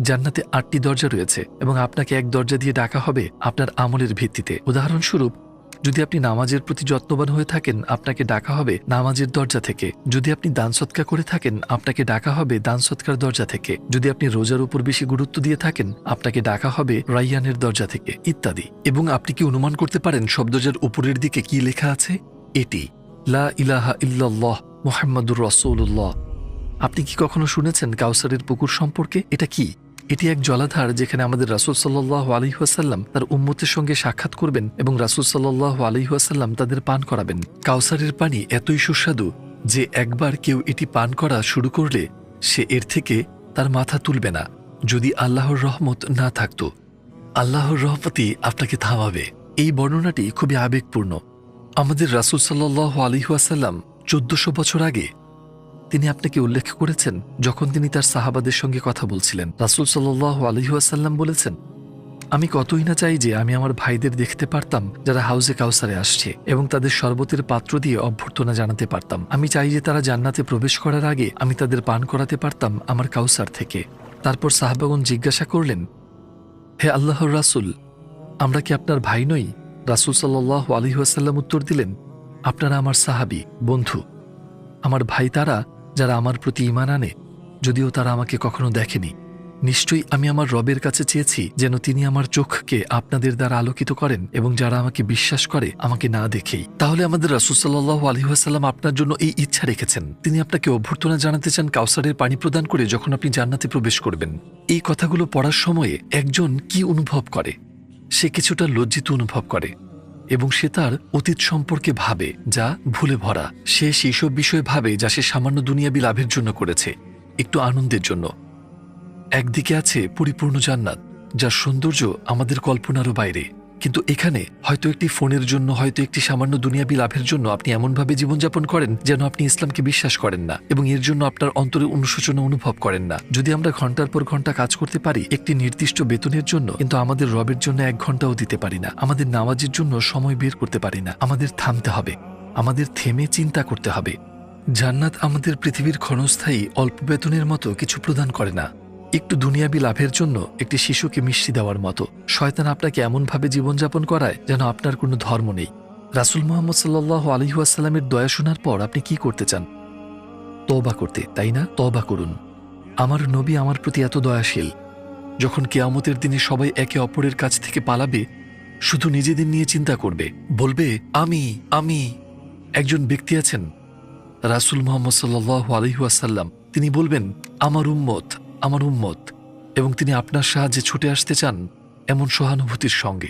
জান্নাতে আটটি দরজা রয়েছে এবং আপনাকে এক দরজা দিয়ে ডাকা হবে আপনার আমলের ভিত্তিতে। উদাহরণস্বরূপ, যদি আপনি নামাজের প্রতি যত্নবান হয়ে থাকেন, আপনাকে ডাকা হবে নামাজের দরজা থেকে। যদি আপনি দান সৎকার করে থাকেন, আপনাকে ডাকা হবে দান সৎকার দরজা থেকে। যদি আপনি রোজার উপর বেশি গুরুত্ব দিয়ে থাকেন, আপনাকে ডাকা হবে রাইয়ানের দরজা থেকে, ইত্যাদি। এবং আপনি কি অনুমান করতে পারেন শব্দজার উপরের দিকে কি লেখা আছে? এটি, লা ইলাহা ইল্লাল্লাহ মোহাম্মদুর রসৌল্লাহ আপনি কি কখনো শুনেছেন কাউসারের পুকুর সম্পর্কে? এটা কি? এটি এক জলাধার যেখানে আমাদের রাসুল সাল্লাহ আলহিহাসাল্লাম তার উম্মতের সঙ্গে সাক্ষাৎ করবেন এবং রাসুল সাল্লাহ আলহিহাসাল্লাম তাদের পান করাবেন। কাউসারের পানি এতই সুস্বাদু যে একবার কেউ এটি পান করা শুরু করলে সে এর থেকে তার মাথা তুলবে না, যদি আল্লাহর রহমত না থাকত। আল্লাহর রহমতি আপনাকে থামাবে। এই বর্ণনাটি খুবই আবেগপূর্ণ। আমাদের রাসুল সাল্লাহ আলহিহাসাল্লাম চোদ্দশো বছর আগে তিনি আপনাকে উল্লেখ করেছেন যখন তিনি তার সাহাবাদের সঙ্গে কথা বলছিলেন। রাসুল সাল্লাহ আলহিহাসাল্লাম বলেছেন, আমি কতই না চাই যে আমি আমার ভাইদের দেখতে পারতাম যারা হাউজে কাউসারে আসছে এবং তাদের শরবতের পাত্র দিয়ে অভ্যর্থনা জানাতে পারতাম। আমি চাই যে তারা জান্নাতে প্রবেশ করার আগে আমি তাদের পান করাতে পারতাম আমার কাউসার থেকে। তারপর সাহাবাগন জিজ্ঞাসা করলেন, হে আল্লাহর রাসুল, আমরা কি আপনার ভাই নই? রাসুল সাল্লাহ আলহিহাসাল্লাম উত্তর দিলেন, আপনারা আমার সাহাবি, বন্ধু। আমার ভাই তারা যারা আমার প্রতি ইমান আনে, যদিও তারা আমাকে কখনো দেখেনি। নিশ্চয়ই আমি আমার রবের কাছে চেয়েছি যেন তিনি আমার চোখকে আপনাদের দ্বারা আলোকিত করেন এবং যারা আমাকে বিশ্বাস করে, আমাকে না দেখেই। তাহলে আমাদের রাসুসাল্লাহ আলহিহাসাল্লাম আপনার জন্য এই ইচ্ছা রেখেছেন। তিনি আপনাকে অভ্যর্থনা জানাতে চান কাউসারের পানি প্রদান করে যখন আপনি জান্নাতে প্রবেশ করবেন। এই কথাগুলো পড়ার সময়ে একজন কি অনুভব করে? সে কিছুটা লজ্জিত অনুভব করে। এবং সে তার অতীত সম্পর্কে ভাবে, যা ভুলে ভরা। সে সেইসব বিষয়ে ভাবে, যা সে সামান্য দুনিয়াবি লাভের জন্য করেছে। একটু আনন্দের জন্য। একদিকে আছে পরিপূর্ণ জান্নাত, যার সৌন্দর্য আমাদের কল্পনারও বাইরে। কিন্তু এখানে হয়তো একটি ফোনের জন্য, হয়তো একটি সামান্য দুনিয়াবি লাভের জন্য আপনি এমনভাবে জীবনযাপন করেন যেন আপনি ইসলামকে বিশ্বাস করেন না এবং এর জন্য আপনার অন্তরে অনুশোচনা অনুভব করেন না। যদি আমরা ঘণ্টার পর ঘণ্টা কাজ করতে পারি, একটি নির্দিষ্ট বেতনের জন্য, কিন্তু আমাদের রবের জন্য এক ঘন্টাও দিতে পারি না। আমাদের নামাজের জন্য সময় বের করতে পারি না। আমাদের থামতে হবে। আমাদের থেমে চিন্তা করতে হবে। জান্নাত আমাদের পৃথিবীর ক্ষণস্থায়ী, অল্প বেতনের মতো কিছু প্রদান করে না। একটু দুনিয়াবি লাভের জন্য একটি শিশুকে মিষ্টি দেওয়ার মতো। শয়তান আপনাকে এমনভাবে জীবনযাপন করায় যেন আপনার কোনো ধর্ম নেই। রাসুল মোহাম্মদ সাল্লাহ আলহিহাসাল্লামের দয়া শোনার পর আপনি কি করতে চান? তবা করতে, তাই না? তবা করুন। আমার নবী আমার প্রতি এত দয়াশীল। যখন কেয়ামতের দিনে সবাই একে অপরের কাছ থেকে পালাবে, শুধু নিজেদের নিয়ে চিন্তা করবে। বলবে, আমি আমি। একজন ব্যক্তি আছেন, রাসুল মোহাম্মদ সাল্লাহ আলহিহাসাল্লাম তিনি বলবেন, আমার উম্মত। আমার উম্মত এবং তিনি আপনার সাহায্যে ছুটে আসতে চান এমন সহানুভূতির সঙ্গে।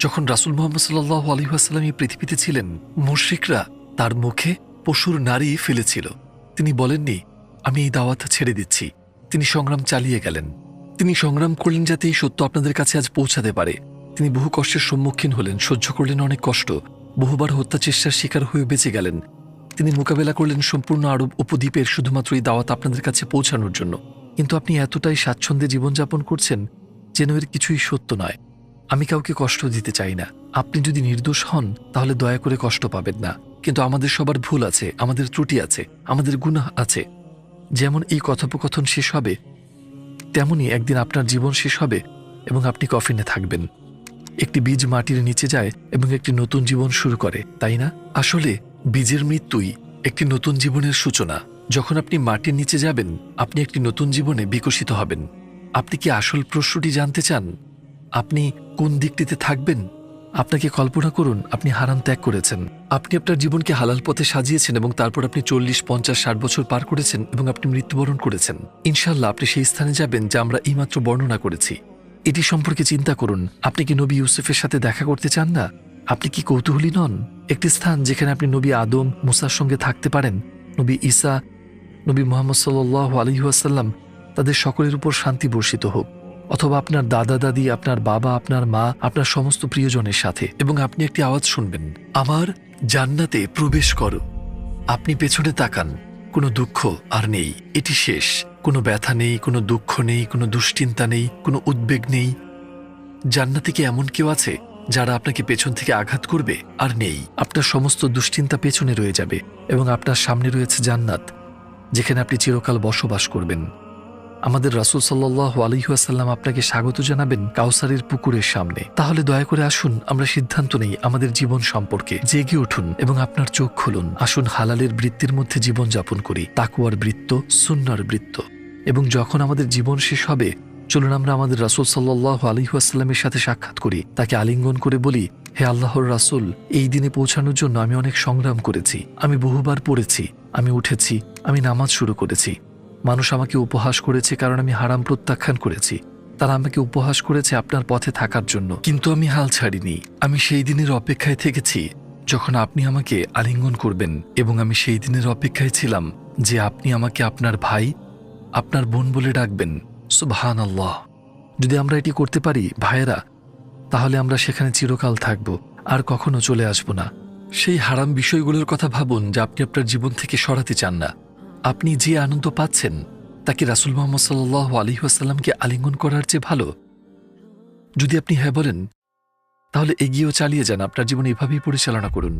যখন রাসুল মোহাম্মদ সাল্লাহ আলহিহাস্লাম এই পৃথিবীতে ছিলেন, মুশ্রিকরা তার মুখে পশুর নারী ফেলেছিল। তিনি বলেননি, আমি এই দাওয়াত ছেড়ে দিচ্ছি। তিনি সংগ্রাম চালিয়ে গেলেন। তিনি সংগ্রাম করলেন যাতে এই সত্য আপনাদের কাছে আজ পৌঁছাতে পারে। তিনি বহু কষ্টের সম্মুখীন হলেন, সহ্য করলেন অনেক কষ্ট, বহুবার হত্যা চেষ্টার শিকার হয়ে বেঁচে গেলেন। তিনি মোকাবেলা করলেন সম্পূর্ণ আরব উপদ্বীপের শুধুমাত্র এই দাওয়াত আপনাদের কাছে পৌঁছানোর জন্য। কিন্তু আপনি এতটাই স্বাচ্ছন্দ্যে জীবনযাপন করছেন যেন এর কিছুই সত্য নয়। আমি কাউকে কষ্ট দিতে চাই না। আপনি যদি নির্দোষ হন, তাহলে দয়া করে কষ্ট পাবেন না। কিন্তু আমাদের সবার ভুল আছে, আমাদের ত্রুটি আছে, আমাদের গুনাহ আছে। যেমন এই কথোপকথন শেষ হবে তেমনি একদিন আপনার জীবন শেষ হবে এবং আপনি কফিনে থাকবেন। একটি বীজ মাটির নিচে যায় এবং একটি নতুন জীবন শুরু করে, তাই না? আসলে বীজের মৃত্যুই একটি নতুন জীবনের সূচনা। যখন আপনি মাটির নিচে যাবেন, আপনি একটি নতুন জীবনে বিকশিত হবেন। আপনি কি আসল প্রশ্নটি জানতে চান? আপনি কোন দিকটিতে থাকবেন? আপনাকে কল্পনা করুন, আপনি হারাম ত্যাগ করেছেন। আপনি আপনার জীবনকে হালাল পথে সাজিয়েছেন এবং তারপর আপনি চল্লিশ, পঞ্চাশ, ষাট বছর পার করেছেন এবং আপনি মৃত্যুবরণ করেছেন। ইনশাল্লাহ আপনি সেই স্থানে যাবেন যা আমরা এইমাত্র বর্ণনা করেছি। এটি সম্পর্কে চিন্তা করুন, আপনি কি নবী ইউসুফের সাথে দেখা করতে চান না? আপনি কি কৌতূহলী নন? একটি স্থান যেখানে আপনি নবী আদম, মুসার সঙ্গে থাকতে পারেন? নবী ঈসা নবী মোহাম্মদ সাল্লাহ আলহিহাসাল্লাম তাদের সকলের উপর শান্তি বর্ষিত হোক, অথবা আপনার দাদা, দাদি, আপনার বাবা, আপনার মা, আপনার সমস্ত প্রিয়জনের সাথে। এবং আপনি একটি আওয়াজ শুনবেন, আমার জান্নাতে প্রবেশ করো। আপনি পেছনে তাকান, কোনো দুঃখ আর নেই, এটি শেষ। কোনো ব্যথা নেই, কোনো দুঃখ নেই, কোনো দুশ্চিন্তা নেই, কোনো উদ্বেগ নেই। জান্নাতে কি এমন কেউ আছে, যারা আপনাকে পেছন থেকে আঘাত করবে আর নেই? আপনার সমস্ত দুশ্চিন্তা পেছনে রয়ে যাবে, এবং আপনার সামনে রয়েছে জান্নাত। যেখানে আপনি চিরকাল বসবাস করবেন। আমাদের রাসুল সাল্লাহ আলহিহাসাল্লাম আপনাকে স্বাগত জানাবেন কাউসারের পুকুরের সামনে। তাহলে দয়া করে আসুন, আমরা সিদ্ধান্ত নেই আমাদের জীবন সম্পর্কে। জেগে উঠুন এবং আপনার চোখ খুলুন। আসুন হালালের বৃত্তির মধ্যে জীবন যাপন করি। তাকুয়ার বৃত্ত, সুন্নার বৃত্ত। এবং যখন আমাদের জীবন শেষ হবে, চলুন আমরা আমাদের রাসুল সাল্লাহ আলহিহাস্লামের সাথে সাক্ষাৎ করি। তাকে আলিঙ্গন করে বলি হে আল্লাহর রাসুল, এই দিনে পৌঁছানোর জন্য আমি অনেক সংগ্রাম করেছি। আমি বহুবার পড়েছি, আমি উঠেছি, আমি নামাজ শুরু করেছি। মানুষ আমাকে উপহাস করেছে কারণ আমি হারাম প্রত্যাখ্যান করেছি। তারা আমাকে উপহাস করেছে আপনার পথে থাকার জন্য। কিন্তু আমি হাল ছাড়িনি। আমি সেই দিনের অপেক্ষায় থেকেছি যখন আপনি আমাকে আলিঙ্গন করবেন এবং আমি সেই দিনের অপেক্ষায় ছিলাম যে আপনি আমাকে আপনার ভাই, আপনার বোন বলে ডাকবেন। সুবহান আল্লাহ যদি আমরা এটি করতে পারি, ভাইয়েরা তাহলে আমরা সেখানে চিরকাল থাকব, আর কখনো চলে আসব না। সেই হারাম বিষয়গুলোর কথা ভাবুন যা আপনি আপনার জীবন থেকে সরাতে চান না। আপনি যে আনন্দ পাচ্ছেন, তা কি রাসুল মোহাম্মদ সাল্লাহ আলিহাসাল্লামকে আলিঙ্গন করার চেয়ে ভালো? যদি আপনি হ্যাঁ বলেন, তাহলে এগিয়েও চালিয়ে যান, আপনার জীবন এভাবেই পরিচালনা করুন।